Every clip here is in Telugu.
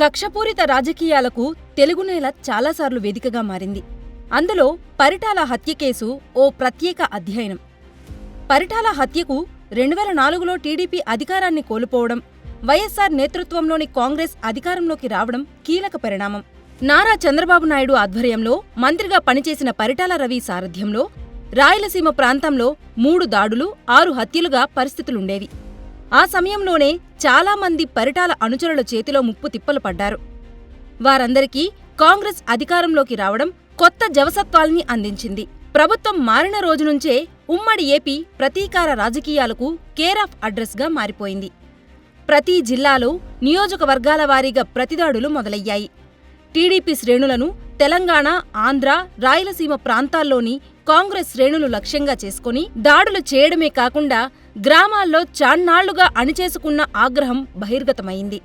కక్షపూరిత రాజకీయాలకు తెలుగునేల చాలాసార్లు వేదికగా మారింది. అందులో పరిటాల హత్య కేసు ఓ ప్రత్యేక అధ్యయనం. పరిటాల హత్యకు రెండు వేల నాలుగులో టీడీపీ అధికారాన్ని కోల్పోవడం వైఎస్సార్ నేతృత్వంలోని కాంగ్రెస్ అధికారంలోకి రావడం కీలక పరిణామం. నారా చంద్రబాబు నాయుడు ఆధ్వర్యంలో మంత్రిగా పనిచేసిన పరిటాల రవి సారథ్యంలో రాయలసీమ ప్రాంతంలో మూడు దాడులు ఆరు హత్యలుగా పరిస్థితులుండేవి. ఆ సమయంలోనే చాలామంది పరిటాల అనుచరుల చేతిలో ముప్పు తిప్పలు పడ్డారు. వారందరికీ కాంగ్రెస్ అధికారంలోకి రావడం కొత్త జవసత్వాల్ని అందించింది. ప్రభుత్వం మారిన రోజు నుంచే ఉమ్మడి ఏపీ ప్రతీకార రాజకీయాలకు కేర్ ఆఫ్ అడ్రస్గా మారిపోయింది. ప్రతి జిల్లాలో నియోజకవర్గాల వారీగా ప్రతిదాడులు మొదలయ్యాయి. టీడీపీ శ్రేణులను తెలంగాణ ఆంధ్ర రాయలసీమ ప్రాంతాల్లోని కాంగ్రెస్ శ్రేణులు లక్ష్యంగా చేసుకుని దాడులు చేయడమే కాకుండా గ్రామాల్లో చాన్నాళ్ళుగా అణిచేసుకున్న ఆగ్రహం బహిర్గతమైంది.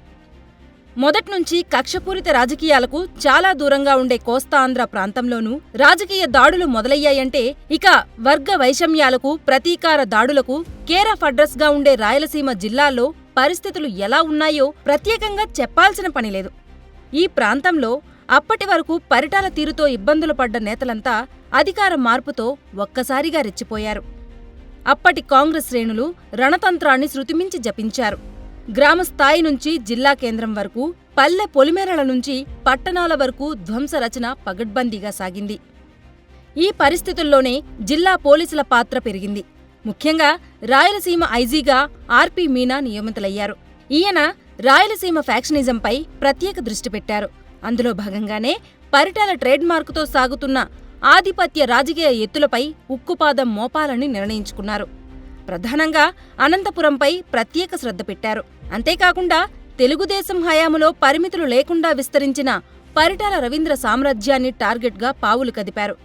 మొదట్నుంచి కక్షపూరిత రాజకీయాలకు చాలా దూరంగా ఉండే కోస్తాంధ్ర ప్రాంతంలోనూ రాజకీయ దాడులు మొదలయ్యాయంటే ఇక వర్గ వైషమ్యాలకు ప్రతీకార దాడులకు కేర్ అడ్రస్గా ఉండే రాయలసీమ జిల్లాల్లో పరిస్థితులు ఎలా ఉన్నాయో ప్రత్యేకంగా చెప్పాల్సిన పనిలేదు ఈ ప్రాంతంలో అప్పటి వరకు పరిటాల తీరుతో ఇబ్బందులు పడ్డ నేతలంతా అధికార మార్పుతో ఒక్కసారిగా రెచ్చిపోయారు. అప్పటి కాంగ్రెస్ శ్రేణులు రణతంత్రాన్ని శృతిమించి జపించారు. గ్రామ స్థాయి నుంచి జిల్లా కేంద్రం వరకు పల్లె పొలిమేరల నుంచి పట్టణాల వరకు ధ్వంస రచన పగడ్బందీగా సాగింది. ఈ పరిస్థితుల్లోనే జిల్లా పోలీసుల పాత్ర పెరిగింది. ముఖ్యంగా రాయలసీమ ఐజీగా ఆర్పి మీనా నియమితులయ్యారు. ఈయన రాయలసీమ ఫ్యాక్షనిజంపై ప్రత్యేక దృష్టి పెట్టారు. అందులో భాగంగానే పరిటాల ట్రేడ్ మార్కుతో సాగుతున్న ఆధిపత్య రాజకీయ ఎత్తులపై ఉక్కుపాదం మోపాలని నిర్ణయించుకున్నారు. ప్రధానంగా అనంతపురంపై ప్రత్యేక శ్రద్ధ పెట్టారు. అంతేకాకుండా తెలుగుదేశం హయాములో పరిమితులు లేకుండా విస్తరించిన పరిటాల రవీంద్ర సామ్రాజ్యాన్ని టార్గెట్గా పావులు కదిపారు.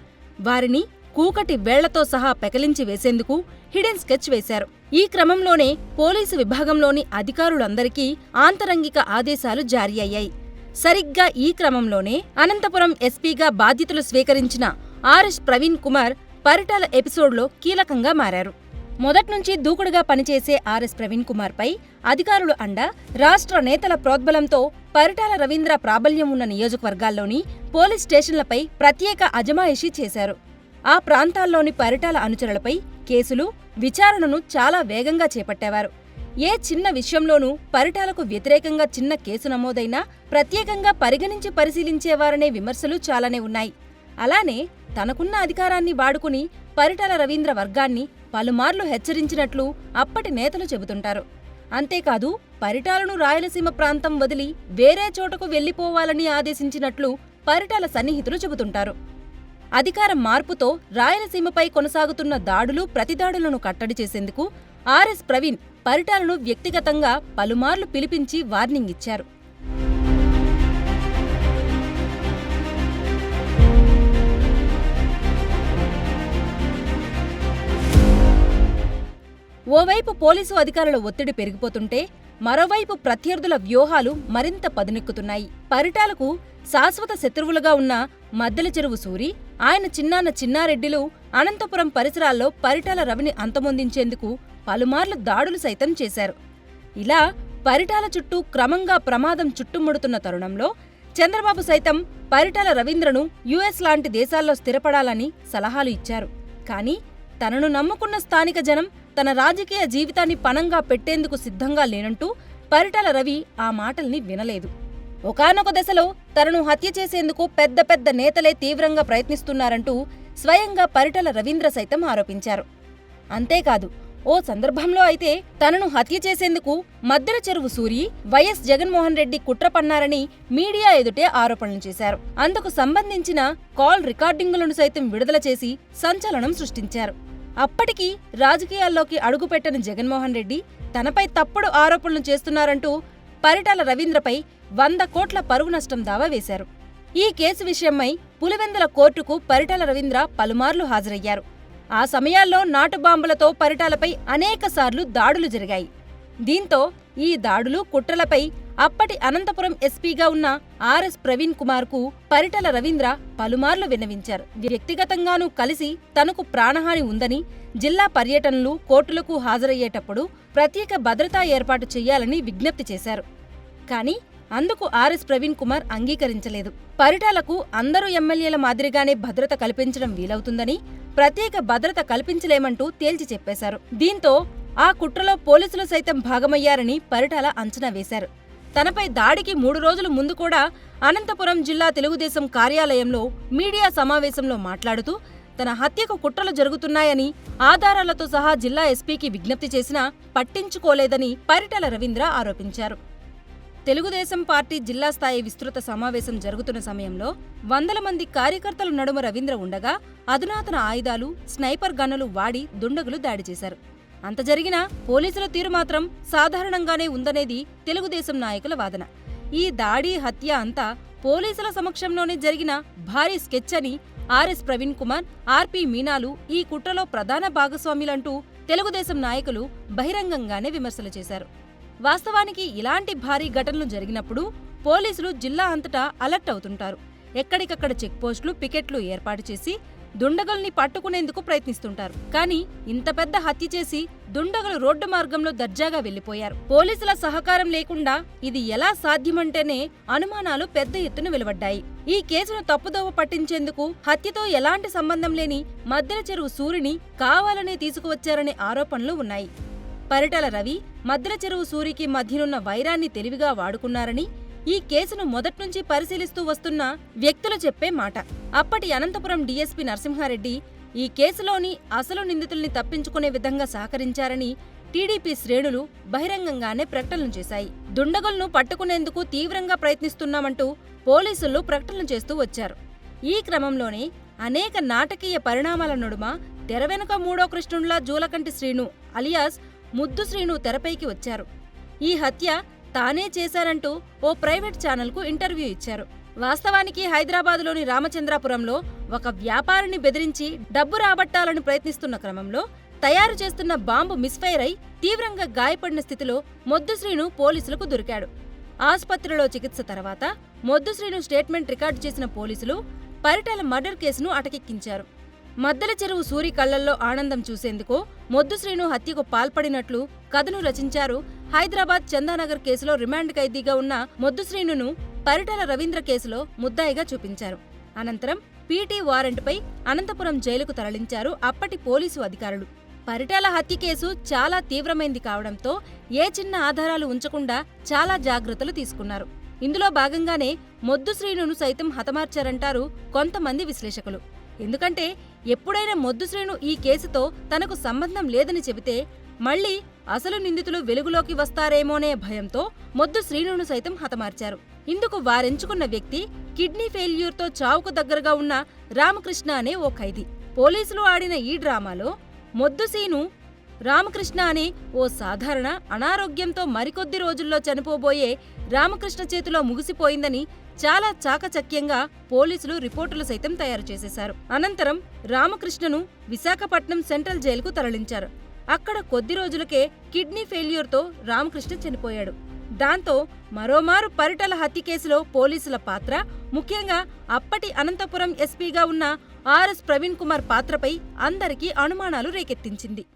వారిని కూకటి వేళ్ళతో సహా పెకలించి వేసేందుకు హిడెన్ స్కెచ్ వేశారు. ఈ క్రమంలోనే పోలీసు విభాగంలోని అధికారులందరికీ ఆంతరంగిక ఆదేశాలు జారీ అయ్యాయి. సరిగ్గా ఈ క్రమంలోనే అనంతపురం ఎస్పీగా బాధ్యతలు స్వీకరించిన ఆర్ఎస్ ప్రవీణ్ కుమార్ పరిటాల ఎపిసోడ్లో కీలకంగా మారారు. మొదట్నుంచి దూకుడుగా పనిచేసే ఆర్ఎస్ ప్రవీణ్ కుమార్పై అధికారులు అండ రాష్ట్ర నేతల ప్రోద్బలంతో పరిటాల రవీంద్ర ప్రాబల్యం ఉన్న నియోజకవర్గాల్లోని పోలీస్ స్టేషన్లపై ప్రత్యేక అజమాయిషీ చేశారు. ఆ ప్రాంతాల్లోని పరిటాల అనుచరులపై కేసులు విచారణను చాలా వేగంగా చేపట్టేవారు. ఏ చిన్న విషయంలోనూ పరిటాలకు వ్యతిరేకంగా చిన్న కేసు నమోదైనా ప్రత్యేకంగా పరిగణించి పరిశీలించేవారనే విమర్శలు చాలానే ఉన్నాయి. అలానే తనకున్న అధికారాన్ని వాడుకుని పరిటాల రవీంద్ర వర్గాన్ని పలుమార్లు హెచ్చరించినట్లు అప్పటి నేతలు చెబుతుంటారు. అంతేకాదు పరిటాలను రాయలసీమ ప్రాంతం వదిలి వేరే చోటకు వెళ్ళిపోవాలని ఆదేశించినట్లు పరిటాల సన్నిహితులు చెబుతుంటారు. అధికార మార్పుతో రాయలసీమపై కొనసాగుతున్న దాడులు ప్రతిదాడులను కట్టడి చేసేందుకు ఆర్ఎస్ ప్రవీణ్ పరిటాలను వ్యక్తిగతంగా పలుమార్లు పిలిపించి వార్నింగ్ ఇచ్చారు. ఓవైపు పోలీసు అధికారుల ఒత్తిడి పెరిగిపోతుంటే మరోవైపు ప్రత్యర్థుల వ్యూహాలు మరింత పదునెక్కుతున్నాయి. పరిటాలకు శాశ్వత శత్రువులుగా ఉన్న మద్దెల చెరువు సూరి ఆయన చిన్నాన్న చిన్నారెడ్డిలు అనంతపురం పరిసరాల్లో పరిటాల రవిని అంతమొందించేందుకు పలుమార్లు దాడులు సైతం చేశారు. ఇలా పరిటాల చుట్టూ క్రమంగా ప్రమాదం చుట్టుముడుతున్న తరుణంలో చంద్రబాబు సైతం పరిటాల రవీంద్రను యుఎస్ లాంటి దేశాల్లో స్థిరపడాలని సలహాలు ఇచ్చారు. కానీ తనను నమ్ముకున్న స్థానిక జనం తన రాజకీయ జీవితాన్ని పణంగా పెట్టేందుకు సిద్ధంగా లేనంటూ పరిటాల రవి ఆ మాటల్ని వినలేదు. ఒకానొక దశలో తనను హత్య చేసేందుకు పెద్ద పెద్ద నేతలే తీవ్రంగా ప్రయత్నిస్తున్నారంటూ స్వయంగా పరిటల రవీంద్ర సైతం ఆరోపించారు. అంతేకాదు ఓ సందర్భంలో అయితే తనను హత్య చేసేందుకు మద్దెల చెరువు సూరి వైఎస్ జగన్మోహన్ రెడ్డి కుట్ర పన్నారని మీడియా ఎదుటే ఆరోపణలు చేశారు. అందుకు సంబంధించిన కాల్ రికార్డింగులను సైతం విడుదల చేసి సంచలనం సృష్టించారు. అప్పటికి రాజకీయాల్లోకి అడుగుపెట్టని జగన్మోహన్ రెడ్డి తనపై తప్పుడు ఆరోపణలు చేస్తున్నారంటూ పరిటాల రవీంద్రపై వంద కోట్ల పరువు నష్టం దావా వేశారు. ఈ కేసు విషయమై పులివెందుల కోర్టుకు పరిటాల రవీంద్ర పలుమార్లు హాజరయ్యారు. ఆ సమయాల్లో నాటుబాంబులతో పరిటాలపై అనేకసార్లు దాడులు జరిగాయి. దీంతో ఈ దాడులు కుట్రలపై అప్పటి అనంతపురం ఎస్పీగా ఉన్న ఆర్ఎస్ ప్రవీణ్ కుమార్కు పరిటల రవీంద్ర పలుమార్లు విన్నవించారు. వ్యక్తిగతంగానూ కలిసి తనకు ప్రాణహాని ఉందని జిల్లా పర్యటనలు కోర్టులకు హాజరయ్యేటప్పుడు ప్రత్యేక భద్రతా ఏర్పాటు చేయాలని విజ్ఞప్తి చేశారు. కానీ అందుకు ఆర్ఎస్ ప్రవీణ్ కుమార్ అంగీకరించలేదు. పరిటాలకు అందరూ ఎమ్మెల్యేల మాదిరిగానే భద్రత కల్పించడం వీలవుతుందని ప్రత్యేక భద్రత కల్పించలేమంటూ తేల్చి చెప్పేశారు. దీంతో ఆ కుట్రలో పోలీసులు సైతం భాగమయ్యారని పరిటాల అంచనా వేశారు. తనపై దాడికి మూడు రోజుల ముందు కూడా అనంతపురం జిల్లా తెలుగుదేశం కార్యాలయంలో మీడియా సమావేశంలో మాట్లాడుతూ తన హత్యకు కుట్రలు జరుగుతున్నాయని ఆధారాలతో సహా జిల్లా ఎస్పీకి విజ్ఞప్తి చేసినా పట్టించుకోలేదని పరిటల రవీంద్ర ఆరోపించారు. తెలుగుదేశం పార్టీ జిల్లా స్థాయి విస్తృత సమావేశం జరుగుతున్న సమయంలో వందల మంది కార్యకర్తల నడుమ రవీంద్ర ఉండగా అధునాతన ఆయుధాలు స్నైపర్ గన్నులు వాడి దుండగులు దాడి చేశారు. అంత జరిగినా పోలీసుల తీరు మాత్రం సాధారణంగానే ఉందనేది తెలుగుదేశం నాయకుల వాదన. ఈ దాడి హత్య అంతా పోలీసుల సమక్షంలోనే జరిగిన భారీ స్కెచ్ అని ఆర్ఎస్ ప్రవీణ్ కుమార్ ఆర్పి మీనాలు ఈ కుట్రలో ప్రధాన భాగస్వాములంటూ తెలుగుదేశం నాయకులు బహిరంగంగానే విమర్శలు చేశారు. వాస్తవానికి ఇలాంటి భారీ ఘటనలు జరిగినప్పుడు పోలీసులు జిల్లా అంతటా అలర్ట్ అవుతుంటారు. ఎక్కడికక్కడ చెక్పోస్టులు పికెట్లు ఏర్పాటు చేసి దుండగుల్ని పట్టుకునేందుకు ప్రయత్నిస్తుంటారు. కానీ ఇంత పెద్ద హత్య చేసి దుండగులు రోడ్డు మార్గంలో దర్జాగా వెళ్ళిపోయారు పోలీసుల సహకారం లేకుండా ఇది ఎలా సాధ్యమంటేనే అనుమానాలు పెద్ద ఎత్తున వెలువడ్డాయి. ఈ కేసును తప్పుదోవ పట్టించేందుకు హత్యతో ఎలాంటి సంబంధం లేని మద్దెల చెరువు సూరిని కావాలనే తీసుకువచ్చారనే ఆరోపణలు ఉన్నాయి. పరిటల రవి మద్దెల చెరువు సూరికి మధ్యనున్న వైరాన్ని తెలివిగా వాడుకున్నారని ఈ కేసును మొదట్నుంచి పరిశీలిస్తూ వస్తున్న వ్యక్తులు చెప్పే మాట. అప్పటి అనంతపురం డీఎస్పీ నరసింహారెడ్డి ఈ కేసులోని అసలు నిందితుల్ని తప్పించుకునే విధంగా సహకరించారని టీడీపీ శ్రేణులు బహిరంగంగానే ప్రకటనలు చేశాయి. దుండగులను పట్టుకునేందుకు తీవ్రంగా ప్రయత్నిస్తున్నామంటూ పోలీసులు ప్రకటనలు చేస్తూ వచ్చారు. ఈ క్రమంలోనే అనేక నాటకీయ పరిణామాల నడుమ తెర వెనుక మూడో కృష్ణుడిలా జూలకంటి శ్రీను అలియాస్ ముద్దు శ్రీను తెరపైకి వచ్చారు. ఈ హత్య తానే చేశారంటూ ఓ ప్రైవేట్ ఛానల్కు ఇంటర్వ్యూ ఇచ్చారు. వాస్తవానికి హైదరాబాదులోని రామచంద్రాపురంలో ఒక వ్యాపారిని బెదిరించి డబ్బు రాబట్టాలని ప్రయత్నిస్తున్న క్రమంలో తయారు చేస్తున్న బాంబు మిస్ఫైర్ అయి తీవ్రంగా గాయపడిన స్థితిలో మొద్దుశ్రీను పోలీసులకు దొరికాడు. ఆసుపత్రిలో చికిత్స తర్వాత మొద్దుశ్రీను స్టేట్మెంట్ రికార్డు చేసిన పోలీసులు పరిటాల మర్డర్ కేసును అటకెక్కించారు. మద్దెల చెరువు సూరి కళ్ళల్లో ఆనందం చూసేందుకు మొద్దు శ్రీను హత్యకు పాల్పడినట్లు కథను రచించారు హైదరాబాద్ చందానగర్ కేసులో రిమాండ్ ఖైదీగా ఉన్న మొద్దు శ్రీనును పరిటాల రవీంద్ర కేసులో ముద్దాయిగా చూపించారు. అనంతరం పీటీ వారెంట్పై అనంతపురం జైలుకు తరలించారు అప్పటి పోలీసు అధికారులు. పరిటాల హత్య కేసు చాలా తీవ్రమైంది కావడంతో ఏ చిన్న ఆధారాలు ఉంచకుండా చాలా జాగ్రత్తలు తీసుకున్నారు. ఇందులో భాగంగానే మొద్దు శ్రీనును సైతం హతమార్చారంటారు కొంతమంది విశ్లేషకులు. ఎందుకంటే ఎప్పుడైనా మొద్దు శ్రీను ఈ కేసుతో తనకు సంబంధం లేదని చెబితే మళ్ళీ అసలు నిందితులు వెలుగులోకి వస్తారేమోనే భయంతో మొద్దు శ్రీనును సైతం హతమార్చారు. ఇందుకు వారెంచుకున్న వ్యక్తి కిడ్నీ ఫెయిల్యూర్తో చావుకు దగ్గరగా ఉన్న రామకృష్ణ అనే ఓ ఖైదీ. పోలీసులు ఆడిన ఈ డ్రామాలో మొద్దు సీను రామకృష్ణ అనే ఓ సాధారణ అనారోగ్యంతో మరికొద్ది రోజుల్లో చనిపోబోయే రామకృష్ణ చేతిలో ముగిసిపోయిందని చాలా చాకచక్యంగా పోలీసులు రిపోర్టులు సైతం తయారు చేసేశారు. అనంతరం రామకృష్ణను విశాఖపట్నం సెంట్రల్ జైలుకు తరలించారు. అక్కడ కొద్ది రోజులకే కిడ్నీ ఫెయిల్యూర్తో రామకృష్ణ చనిపోయాడు. దాంతో మరోమారు పరిటల హత్య కేసులో పోలీసుల పాత్ర ముఖ్యంగా అప్పటి అనంతపురం ఎస్పీగా ఉన్న ఆర్ఎస్ ప్రవీణ్ కుమార్ పాత్రపై అందరికీ అనుమానాలు రేకెత్తించింది.